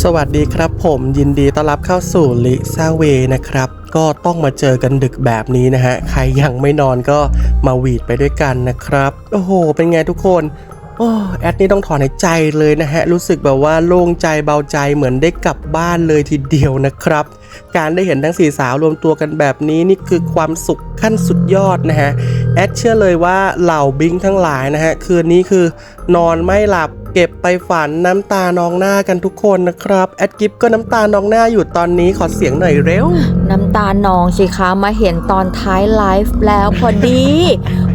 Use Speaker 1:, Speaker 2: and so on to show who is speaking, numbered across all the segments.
Speaker 1: สวัสดีครับผมยินดีต้อนรับเข้าสู่ลิซาเวนะครับ ก็ต้องมาเจอกันดึกแบบนี้นะฮะ ใครยังไม่นอนก็มาหวีดไปด้วยกันนะครับ โอ้โห เป็นไงทุกคนโอ้แอดนี่ต้องถอนหายใจเลยนะฮะ รู้สึกแบบว่าโล่งใจเบาใจเหมือนได้กลับบ้านเลยทีเดียวนะครับ การได้เห็นทั้งสี่สาวรวมตัวกันแบบนี้นี่คือความสุข ขั้นสุดยอดนะฮะแอดเชื่อเลยว่าเหล่าบิงทั้งหลายนะฮะคืนนี้คือนอนไม่หลับเก็บไปฝันน้ำตานองหน้ากันทุกคนนะครับ แอดกิฟก็น้ำตานองหน้าอยู่ตอนนี้ขอเสียงหน่อยเร็ว
Speaker 2: น้ำตาหนองสิคะมาเห็นตอนท้ายไลฟ์แล้วพอดี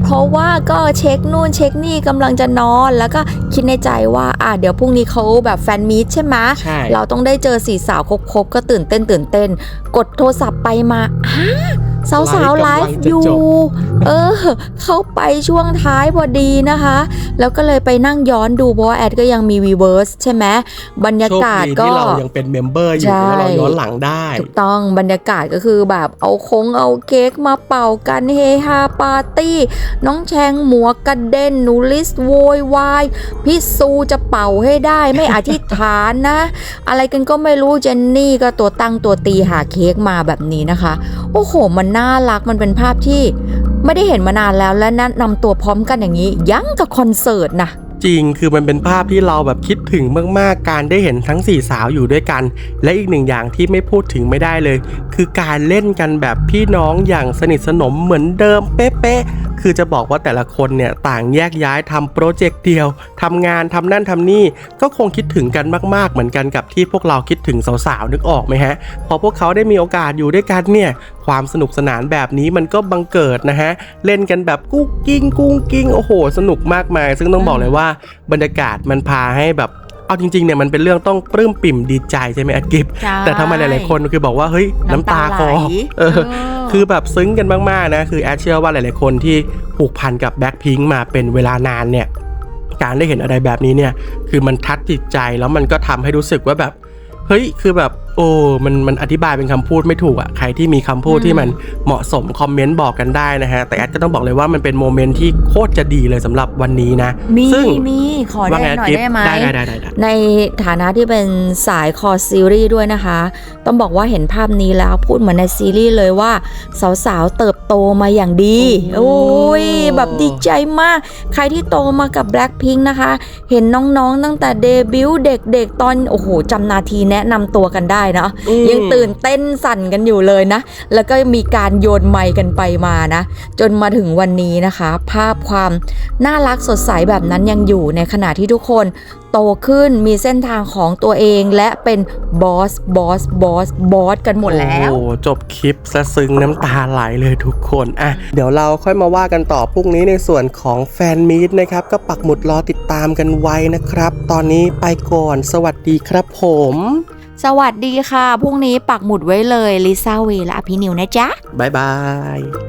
Speaker 2: เพราะว่าก็เช็คนู่นเช็คนี่กำลังจะนอนแล้วก็คิดในใจว่าอะเดี๋ยวพรุ่งนี้เขาแบบแฟนมีตใช่ไหม
Speaker 1: ใช่
Speaker 2: เราต้องได้เจอสี่สาวครบๆก็ตื่นเต้นตื่นเต้น กดโทรศัพท์ไปมาฮะ สาวสาวๆไลฟ์อยู่ เออ เข้าไปช่วงท้ายพอดีนะคะ แล้วก็เลยไปนั่งย้อนดูเพราะว่าแอดก็ยังมีวีเวิร์สใช่ไหมบรรยากาศ
Speaker 1: โชคดี
Speaker 2: ก็
Speaker 1: ที่เรายังเป็นเมมเบอร์อยู่
Speaker 2: ใช่
Speaker 1: แล้วเราย้อนหลังได้
Speaker 2: ถูกต้องบรรยากาศก็คือแบบเอาคงเอาเค้กมาเป่ากันเฮฮาปาร์ตี้ น้องแชงหมัวกระเด็นหนูลิสโวยวายพี่ซูจะเป่าให้ได้ไม่อธิษฐานนะ อะไรกันก็ไม่รู้เจนนี่ก็ตัวตั้งตัวตีหาเค้กมาแบบนี้นะคะ โอ้โห มันน่ารักมันเป็นภาพที่ ไม่ได้เห็นมานานแล้วและแนะนำตัวพร้อมกันอย่างนี้ ยังกับคอนเสิร์ตนะ
Speaker 1: จริงคือมันเป็นภาพที่เราแบบคิดถึงมากๆ การได้เห็นทั้ง 4 สาวอยู่ด้วยกัน และอีกหนึ่งอย่างที่ไม่พูดถึงไม่ได้เลย คือการเล่นกันแบบพี่น้องอย่างสนิทสนมเหมือนเดิมเป๊ะ คือจะบอกว่าแต่ละคนเนี่ยต่างแยกย้ายทำโปรเจกต์เดียวทำงานทำนั่นทำนี่ก็คงคิดถึงกันมากๆ เหมือนกันกับที่พวกเราคิดถึงสาวๆนึกออกไหมฮะ พอพวกเขาได้มีโอกาสอยู่ด้วยกันเนี่ยความสนุกสนานแบบนี้มันก็บังเกิดนะฮะ เล่นกันแบบกุ้งกิ้งกุ้งกิ้งโอ้โห สนุกมากมาย ซึ่งต้องบอกเลยว่าบรรยากาศมันพาให้แบบ เอาจริงๆเนี่ยมันเป็นเรื่องต้องปลื้มปิ่มดีใจใช่ไหมอัดกิฟแต่ทำไมหลายๆคนคือบอกว่าเฮ้ยน้ำตาคอเออคือแบบซึ้งกันมากๆนะคือแอดเชื่อว่าหลายๆคนที่ผูกพันกับแบ็คพิงมาเป็นเวลานานเนี่ยการได้เห็นอะไรแบบนี้เนี่ยคือมันทัดจิตใจแล้วมันก็ทำให้รู้สึกว่าแบบ เฮ้ยคือแบบ โอ้มันมันอธิบายเป็นคำพูดไม่ถูกอะใครที่มีคำพูด
Speaker 2: อืม
Speaker 1: ที่มันเหมาะสมคอมเมนต์บอกกันได้นะฮะ แต่แอดก็ต้องบอกเลยว่ามันเป็นโมเมนต์ที่โคตรจะดีเลยสำหรับวันนี้นะ
Speaker 2: มี
Speaker 1: ซึ่ง
Speaker 2: มีขอได้
Speaker 1: ว่าไง
Speaker 2: หน่อย
Speaker 1: กิ๊บ
Speaker 2: ได้ไหม
Speaker 1: ได้ได้ได้ได้ได้
Speaker 2: ในฐานะที่เป็นสายคอซีรีส์ด้วยนะคะ ต้องบอกว่าเห็นภาพนี้แล้วพูดเหมือนในซีรีส์เลยว่า สาวๆ เติบโตมาอย่างดี
Speaker 1: โอ้
Speaker 2: โอ้ยแบบดีใจมาก ใครที่โตมากับ Blackpink นะคะ เห็นน้องๆ ตั้งแต่เดบิวต์เด็กๆ ตอนโอ้โหจำนาทีแนะนำตัวกันได้เนาะ
Speaker 1: อืม
Speaker 2: ยังตื่นเต้นสั่นกันอยู่เลยนะ แล้วก็มีการโยนไมค์กันไปมานะ จนมาถึงวันนี้นะคะ ภาพความน่ารักสดใสแบบนั้นยังอยู่ในขณะที่ทุกคนโตขึ้นมีเส้นทางของตัวเองและเป็นบอสบอสบอสบอสกันหมดแล้ว
Speaker 1: โอ้โหจบคลิปสะซึ้งน้ำตาไหลเลยทุกคนอะเดี๋ยวเราค่อยมาว่ากันต่อพรุ่งนี้ในส่วนของแฟนมีตนะครับ ก็ปักหมุดรอติดตามกันไว้นะครับ ตอนนี้ไปก่อนสวัสดีครับผม
Speaker 2: สวัสดีค่ะ พรุ่งนี้ปักหมุดไว้เลยลิซ่าเวและอภินิวนะจ๊ะ
Speaker 1: บ๊ายบาย